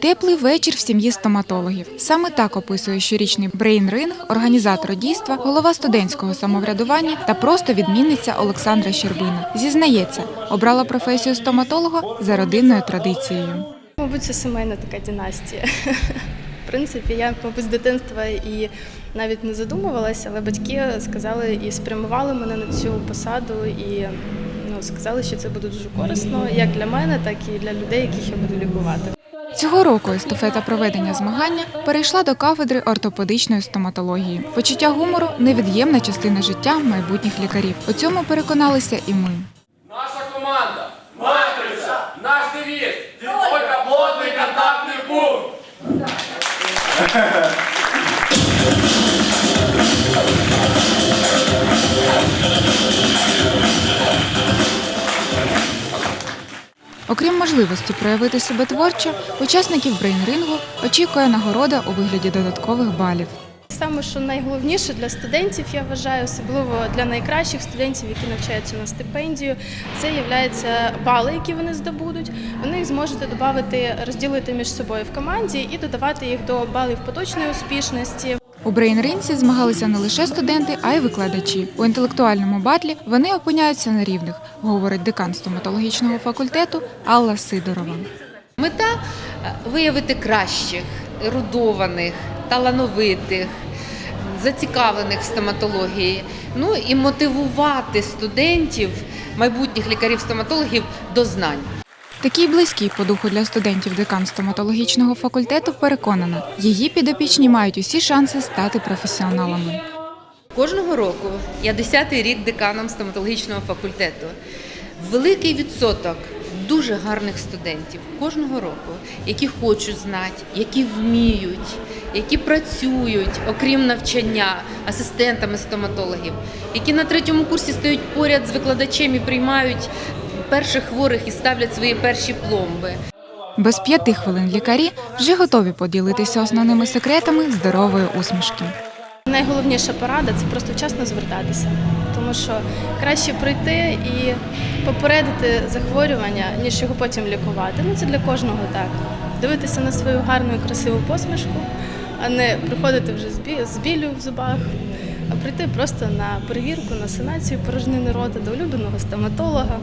Теплий вечір в сім'ї стоматологів. Саме так описує щорічний брейн-ринг, організатор дійства, голова студентського самоврядування та просто відмінниця Олександра Щербина. Зізнається, обрала професію стоматолога за родинною традицією. Мабуть, це сімейна така династія. В принципі, я, мабуть, з дитинства і навіть не задумувалася, але батьки сказали і спрямували мене на цю посаду, і сказали, що це буде дуже корисно як для мене, так і для людей, яких я буду лікувати. Цього року естафета проведення змагання перейшла до кафедри ортопедичної стоматології. Почуття гумору невід'ємна частина життя майбутніх лікарів. У цьому переконалися і ми. Наша команда Окрім можливості проявити себе творчо, учасників брейн-рингу очікує нагорода у вигляді додаткових балів. Саме що найголовніше для студентів, я вважаю, особливо для найкращих студентів, які навчаються на стипендію, це є бали, які вони здобудуть. Вони їх зможете додати, розділити між собою в команді і додавати їх до балів поточної успішності. У брейн-ринці змагалися не лише студенти, а й викладачі. У інтелектуальному батлі вони опиняються на рівних, говорить декан стоматологічного факультету Алла Сидорова. Мета е, виявити кращих, ерудованих, талановитих, зацікавлених в стоматології. Ну і мотивувати студентів, майбутніх лікарів-стоматологів до знань. Такий близький по духу для студентів декан стоматологічного факультету переконана, її підопічні мають усі шанси стати професіоналами. Кожного року я 10-й рік деканом стоматологічного факультету. Великий відсоток дуже гарних студентів кожного року, які хочуть знати, які вміють, які працюють, окрім навчання, асистентами стоматологів, які на третьому курсі стоять поряд з викладачем і приймають перших хворих і ставлять свої перші пломби. Без п'яти хвилин лікарі вже готові поділитися основними секретами здорової усмішки. Найголовніша порада це просто вчасно звертатися, тому що краще прийти і попередити захворювання, ніж його потім лікувати. Ну це для кожного так. Дивитися на свою гарну і красиву посмішку, а не приходити вже з білю в зубах, а прийти просто на перевірку, на санацію порожнини рота до улюбленого стоматолога.